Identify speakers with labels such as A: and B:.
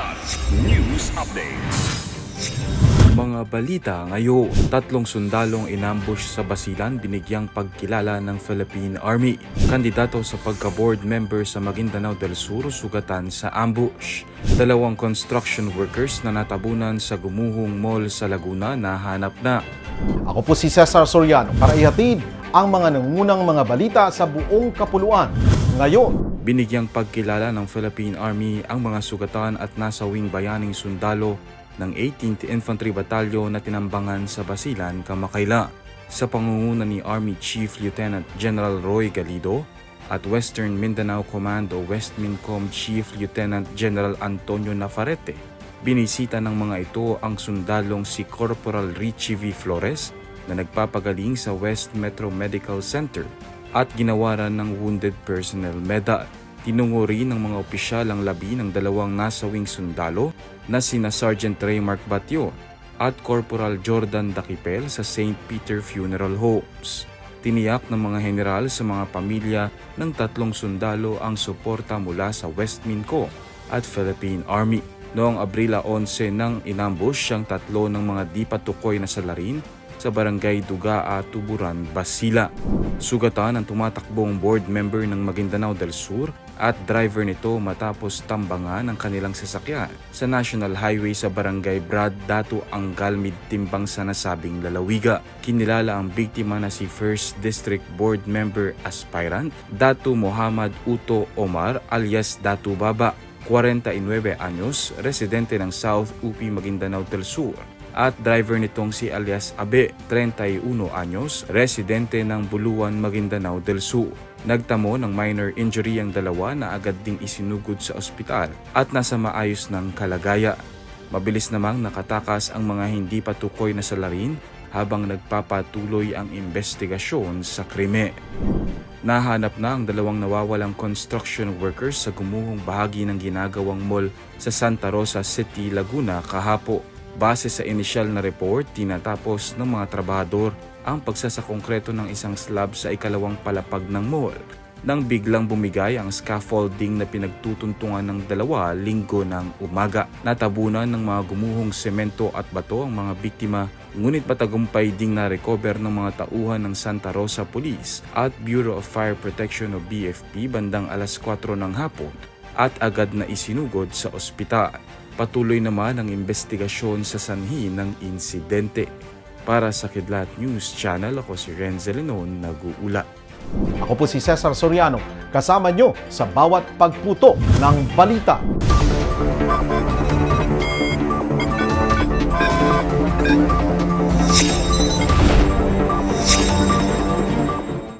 A: Kilat News Updates.
B: Mga balita ngayon, tatlong sundalong inambush sa Basilan binigyang pagkilala ng Philippine Army. Kandidato sa pagka-board member sa Maguindanao del Sur sugatan sa ambush. Dalawang construction workers na natabunan sa Gumuhong Mall sa Laguna nahanap na.
C: Ako po si Cesar Soriano para ihatid ang mga nangungunang mga balita sa buong kapuluan. Ngayon,
B: Binigyang pagkilala ng Philippine Army ang mga sugatan at nasawing bayaning sundalo ng 18th Infantry Battalion na tinambangan sa Basilan, Kamakayla sa pangunguna ni Army Chief Lieutenant General Roy Galido at Western Mindanao Command o Westmincom Chief Lieutenant General Antonio Navarrete. Binisita ng mga ito ang sundalong si Corporal Richie V. Flores na nagpapagaling sa West Metro Medical Center at ginawaran ng Wounded Personnel Medal. Tinungo rin ng mga opisyal ang labi ng dalawang nasawing sundalo na sina Sergeant Raymark Batyo at Corporal Jordan Dakipel sa St. Peter Funeral Homes. Tiniyak ng mga general sa mga pamilya ng tatlong sundalo ang suporta mula sa Westminco at Philippine Army. Noong Abril 11 nang inambush ang tatlo ng mga di patukoy na salarin sa barangay Dugaa, Tuburan, Basila. Sugatan ang tumatakbong board member ng Maguindanao del Sur at driver nito matapos tambangan ang kanilang sasakyan sa National Highway sa barangay Brad Datu Anggal Midtimbang sa nasabing lalawiga. Kinilala ang biktima na si First District Board Member Aspirant Datu Muhammad Uto Omar alias Datu Baba 49 anyos, residente ng South UP Maguindanao del Sur at driver nitong si alias Abe, 31 anyos, residente ng Buluan, Maguindanao del Sur. Nagtamo ng minor injury ang dalawa na agad ding isinugod sa ospital at nasa maayos ng kalagaya. Mabilis namang nakatakas ang mga hindi patukoy na salarin habang nagpapatuloy ang investigasyon sa krime. Nahanap na ang dalawang nawawalang construction workers sa gumuhong bahagi ng ginagawang mall sa Santa Rosa City, Laguna kahapo. Base sa inisyal na report, tinatapos ng mga trabahador ang pagsasakongkreto ng isang slab sa ikalawang palapag ng mall nang biglang bumigay ang scaffolding na pinagtutuntungan ng dalawa linggo ng umaga. Natabunan ng mga gumuhong semento at bato ang mga biktima ngunit matagumpay ding na-recover ng mga tauhan ng Santa Rosa Police at Bureau of Fire Protection o BFP bandang alas 4 ng hapon at agad na isinugod sa ospital. Patuloy naman ang investigasyon sa sanhi ng insidente. Para sa Kidlat News Channel, ako si Renzel Lenon, nag-uula.
C: ako po si Cesar Soriano kasama nyo sa bawat pagputo ng balita.